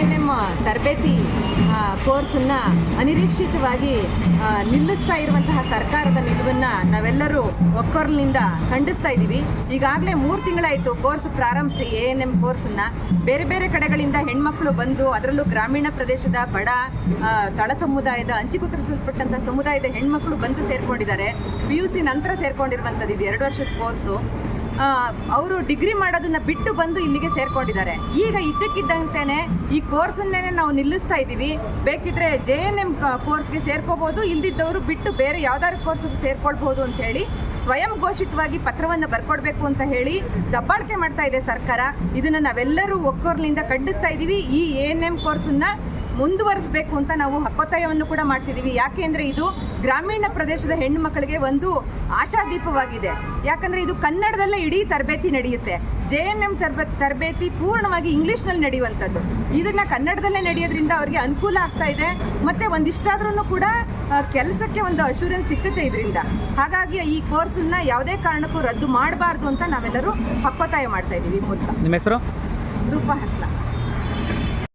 N M ತರಬೇತಿ ಕೋರ್ಸನ್ನು ಅನಿರೀಕ್ಷಿತವಾಗಿ ನಿಲ್ಲಿಸ್ತಾ ಇರುವಂತಹ ಸರ್ಕಾರದ ನಿಲುವನ್ನು ನಾವೆಲ್ಲರೂ ಒಕ್ಕೊರ್ಲಿನಿಂದ ಖಂಡಿಸ್ತಾ ಇದ್ದೀವಿ ಈಗಾಗಲೇ ಮೂರು ತಿಂಗಳಾಯಿತು ಕೋರ್ಸ್ ಪ್ರಾರಂಭಿಸಿ, ಎ ಎನ್ ಎಂ ಕೋರ್ಸನ್ನು. ಬೇರೆ ಬೇರೆ ಕಡೆಗಳಿಂದ ಹೆಣ್ಮಕ್ಳು ಬಂದು, ಅದರಲ್ಲೂ ಗ್ರಾಮೀಣ ಪ್ರದೇಶದ ಬಡ ತಳ ಸಮುದಾಯದ ಹಂಚಿಗುತ್ತರಿಸಲ್ಪಟ್ಟಂಥ ಸಮುದಾಯದ ಹೆಣ್ಮಕ್ಳು ಬಂದು ಸೇರ್ಕೊಂಡಿದ್ದಾರೆ. ಪಿ ಯು ಸಿ ನಂತರ ಸೇರ್ಕೊಂಡಿರುವಂಥದ್ದು ಇದು ಎರಡು ವರ್ಷದ ಕೋರ್ಸು. ಅವರು ಡಿಗ್ರಿ ಮಾಡೋದನ್ನ ಬಿಟ್ಟು ಬಂದು ಇಲ್ಲಿಗೆ ಸೇರ್ಕೊಂಡಿದ್ದಾರೆ. ಈಗ ಇದ್ದಕ್ಕಿದ್ದಂತೆಯೇ ಈ ಕೋರ್ಸನ್ನೇ ನಾವು ನಿಲ್ಲಿಸ್ತಾ ಇದ್ದೀವಿ. ಬೇಕಿದ್ರೆ ಜೆ ಎನ್ ಎಂ ಕೋರ್ಸ್ಗೆ ಸೇರ್ಕೋಬಹುದು ಇಲ್ದಿದ್ದವರು ಬಿಟ್ಟು ಬೇರೆ ಯಾವ್ದಾದ್ರು ಕೋರ್ಸ್ಗೆ ಸೇರ್ಕೊಳ್ಬಹುದು ಅಂತ ಹೇಳಿ, ಸ್ವಯಂ ಘೋಷಿತವಾಗಿ ಪತ್ರವನ್ನು ಬರ್ಕೊಡ್ಬೇಕು ಅಂತ ಹೇಳಿ ದಬ್ಬಾಳಿಕೆ ಮಾಡ್ತಾ ಇದೆ ಸರ್ಕಾರ. ಇದನ್ನ ನಾವೆಲ್ಲರೂ ಒಕ್ಕೊರ್ಲಿಂದ ಖಂಡಿಸ್ತಾ ಇದ್ದೀವಿ. ಈ ಎ ಎನ್ ಎಂ ಕೋರ್ಸನ್ನ ಮುಂದುವರಿಸಬೇಕು ಅಂತ ನಾವು ಹಕ್ಕೊತ್ತಾಯವನ್ನು ಕೂಡ ಮಾಡ್ತಿದ್ದೀವಿ. ಯಾಕೆಂದ್ರೆ ಇದು ಗ್ರಾಮೀಣ ಪ್ರದೇಶದ ಹೆಣ್ಣು ಮಕ್ಕಳಿಗೆ ಒಂದು ಆಶಾದೀಪವಾಗಿದೆ. ಯಾಕಂದರೆ ಇದು ಕನ್ನಡದಲ್ಲೇ ಇಡೀ ತರಬೇತಿ ನಡೆಯುತ್ತೆ. ಜೆ ಎನ್ ಎಂ ತರಬೇತಿ ಪೂರ್ಣವಾಗಿ ಇಂಗ್ಲೀಷ್ನಲ್ಲಿ ನಡೆಯುವಂಥದ್ದು. ಇದನ್ನ ಕನ್ನಡದಲ್ಲೇ ನಡೆಯೋದ್ರಿಂದ ಅವರಿಗೆ ಅನುಕೂಲ ಆಗ್ತಾ ಇದೆ. ಮತ್ತೆ ಒಂದಿಷ್ಟಾದ್ರೂ ಕೂಡ ಕೆಲಸಕ್ಕೆ ಒಂದು ಅಶೂರೆನ್ಸ್ ಸಿಕ್ಕುತ್ತೆ ಇದರಿಂದ. ಹಾಗಾಗಿ ಈ ಕೋರ್ಸನ್ನು ಯಾವುದೇ ಕಾರಣಕ್ಕೂ ರದ್ದು ಮಾಡಬಾರ್ದು ಅಂತ ನಾವೆಲ್ಲರೂ ಹಕ್ಕೊತ್ತಾಯ ಮಾಡ್ತಾ ಇದ್ದೀವಿ. ಮೂಲಕ ನಿಮ್ಮ ಹೆಸರು? ರೂಪ ಹಸ್ಲ